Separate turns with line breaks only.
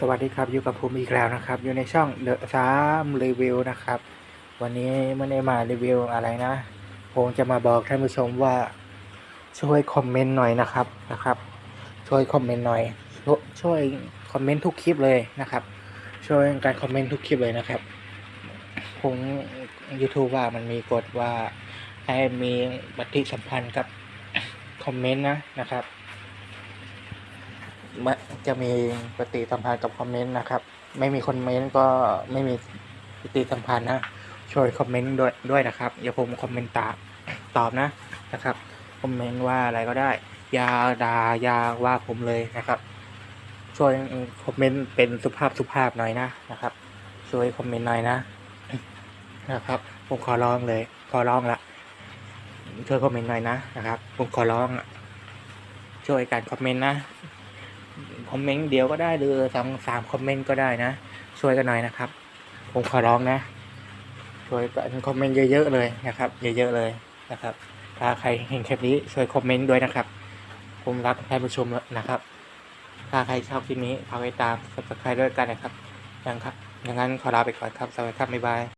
สวัสดีครับอยู่กับผมอีกแล้วนะครับ อยู่ในช่องเดอะซามรีวิวนะครับ วันนี้ไม่ได้มารีวิวอะไรนะ ผมจะมาบอกท่านผู้ชมว่าช่วยคอมเมนต์หน่อยนะครับนะครับ ช่วยคอมเมนต์หน่อย ช่วยช่วยคอมเมนต์ทุกคลิปเลยนะครับ ช่วยการคอมเมนต์ทุกคลิปเลยนะครับผม YouTube ว่ามันมีกฎว่าให้มีปฏิสัมพันธ์กับคอมเมนต์นะนะครับ จะมีปฏิสัมพันธ์กับคอมเมนต์นะครับ ไม่มีคอมเมนต์ก็ไม่มีปฏิสัมพันธ์นะ ช่วยคอมเมนต์ด้วยด้วยนะครับอย่าผมคอมเมนต์ตอบตอบนะนะครับคอมเมนต์ว่าอะไรก็ได้อยาด่าอยาว่าผมเลยนะครับ ช่วยคอมเมนต์เป็นสุภาพสุภาพหน่อยนะนะครับ ช่วยคอมเมนต์หน่อยนะนะครับ ผมขอร้องเลย ขอร้องละช่วยคอมเมนต์หน่อยนะนะครับ ผมขอร้องช่วยการคอมเมนต์นะ คอมเมนต์เดียวก็ได้หรือสองสามคอมเมนต์ก็ได้นะ ช่วยกันหน่อยนะครับ ผมขอร้องนะ ช่วยกันคอมเมนต์เยอะๆเลยนะครับ เยอะๆเลยนะครับ ถ้าใครเห็นคลิปนี้ช่วยคอมเมนต์ด้วยนะครับ ผมรักท่านผู้ชมนะครับ ถ้าใครชอบคลิปนี้ฝากไว้ตาม subscribe ด้วยกันนะครับยังครับอย่างนั้นขอลาไปก่อนครับสวัสดีครับบ๊ายบาย